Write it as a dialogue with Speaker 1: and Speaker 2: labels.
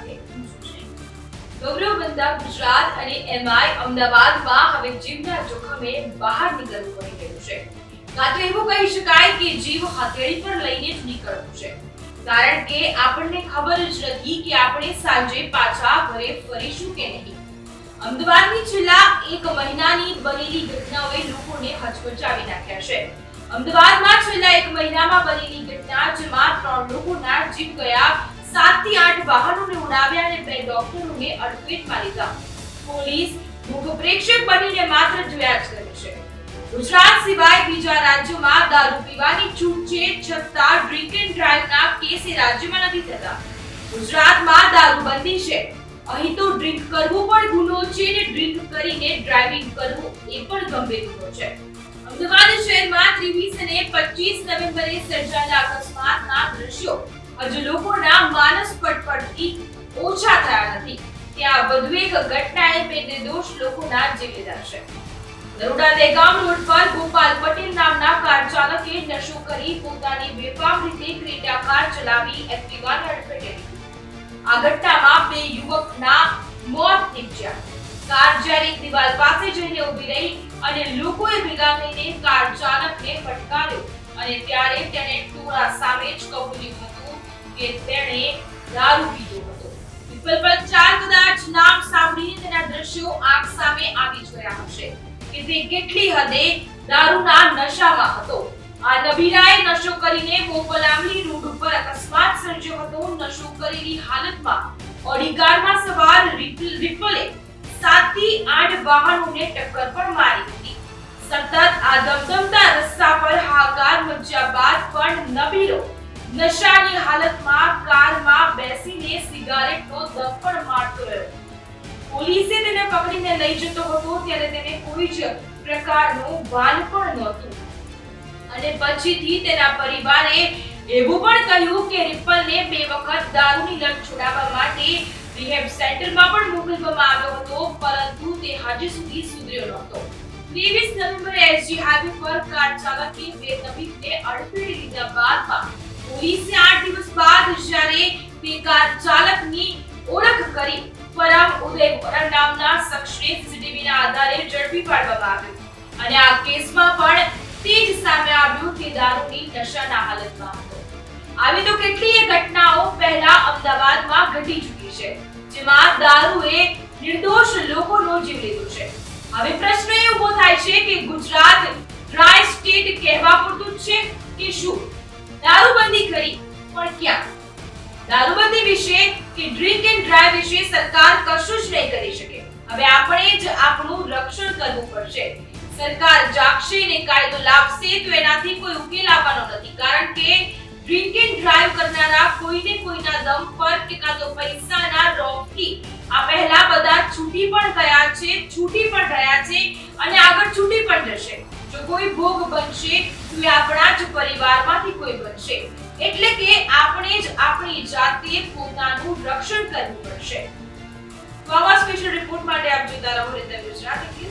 Speaker 1: સાથે ગભરો ગુજરાત અને એમઆઈ અમદાવાદમાં હવે જીવના જોખમે બહાર નીકળવું પડી રહ્યું છે. કાં તો એવું કહી શકાય કે જીવ હથેળી પર લઈને જ નીકળવું છે. કારણ કે આપણને ખબર જ નથી કે આપણે સાંજે પાછા ઘરે ફરીશું કે નહીં. અમદાવાદની છેલ્લા એક મહિનાની બનેલી ઘટનાઓએ લોકોને હચમચાવી નાખ્યા છે. અમદાવાદમાં છેલ્લા એક મહિનામાં બનેલી ઘટના, જેમાં ત્રણ લોકોના જીવ ગયા સાતથી આઠ વાહનોને ઉડાવ્યા અને બે ડોક્ટરોને અડફેટમાં લીધા પોલીસ મુખ પ્રેક્ષક બનીને માત્ર જોયા જ કરે છે. ગુજરાત સિવાય બીજા રાજ્યોમાં દારૂ પીવાની છૂટ છતાં ડ્રિંક એન્ડ ડ્રાઈવના કેસ એ રાજ્યમાં નથી થતા. ગુજરાતમાં દારૂબંધી છે. અહીં તો ડ્રિંક કરવું પણ ગુનો છે ને ડ્રિંક કરીને ડ્રાઇવિંગ કરવું એ પણ ગંભીર ગુનો છે. અમદાવાદ શહેરમાં 23 અને 25 નવેમ્બરે સર્જાયેલા અકસ્માતના વધુ એક ઘટનાએ બે નિર્દોષ લોકોના જીવ લીધા છે નરોડા દેગામ રોડ પર ગોપાલ પટેલ નામના કાર ચાલકે નશો કરી પોતાની બેફામ રીતે ક્રેટા કાર ચલાવી એક્ટિવાને અડફેટે આ ઘટનામાં બે યુવકના મોત નીપજ્યા. કાર જ્યારે દિવાલ પાસે જઈને ઊભી રહી અને લોકોએ ભેગા થઈને કાર ચાલકને ફટકાર્યો અને ત્યારે તેણે ટોળા સામે જ કબૂલ્યું હતું કે તેણે દારૂ પીધો હતો. પીપલ પર ચાર કદાચ તે કેટલી હદે દારૂના નશામાં હતો. આ નબીરાએ નશો કરીને મોકલ રોડ ઉપર અકસ્માત સર્જ્યો હતો. નશો કરેલી હાલતમાં ઓડી કારમાં સવાર રિપલે સાત આઠ વાહનોને ટક્કર પણ મારી હતી. સતત આ ધમધમતા રસ્તા પર હાકાર મચ્યા બાદ પણ નબીરો નશાની હાલતમાં કારમાં બેસીને સિગારેટનો દમ પણ મારતો રહ્યો. પોલીસે તેને પકડીને લઈ જતો હતો ત્યારે તેને કોઈ જ પ્રકારનું ભાન પણ નહોતું. અને પછીથી તેના પરિવારે એવું પણ કહ્યું કે રિપલને બે વખત દારૂની લત છોડાવવા માટે રિહેબ સેન્ટરમાં પણ મોકલવામાં આવ્યો હતો, પરંતુ તે હજી સુધી સુધર્યો નહોતો. 23 નવેમ્બરે એસજી હાઈવે પર કાર ચાલકે બે તબીબને અડફેટે લીધા બાદ પોલીસે આઠ દિવસ બાદ જ્યારે તે કાર ચાલકની ઓળખ કરી વરા નામના શખ્સને સીસીટીવીના આધારે ઝડપી પાડવામાં આવ્યો. અને આ કેસમાં પણ તે જ સામે આવ્યું કે દારૂની નશાના હાલતમાં હતો. આવી તો કેટલીય ઘટનાઓ પહેલા અમદાવાદમાં ઘટી ચૂકી છે, જેમાં દારૂએ નિર્દોષ લોકોનો જીવ લીધો છે. હવે પ્રશ્ન એ ઊભો થાય છે કે ગુજરાત ડ્રાય સ્ટેટ કહેવા પૂરતું છે કે શું? દારૂબંધી કરી, પણ ક્યાં? દારૂબંધી વિશે કે ડ્રિંક એન્ડ ડ્રાઈવ વિશે સરકાર કશું જ નહીં કરી શકે. હવે આપણે જ આપણું રક્ષણ કરવું પડશે. સરકાર જાગશે ને કાયદો લાવશે તો એનાથી કોઈ ઉકેલ આવવાનો નથી. કારણ કે ડ્રિંક એન્ડ ડ્રાઈવ કરનારા કોઈને કોઈના દમ પર કે કાં તો પૈસાના રોકથી આ પહેલા બધા છૂટી પણ ગયા છે, છૂટી પણ રહ્યા છે અને આગળ છૂટી પણ જશે. જો કોઈ ભોગ બનશે તો આપણા જ પરિવારમાંથી કોઈ બનશે. એટલે કે આપણે જ આપણી જાતે પોતાનું રક્ષણ કરવું પડશે. સ્પેશિયલ રિપોર્ટ માટે આપ જોતા રહો, રીતે ગુજરાતી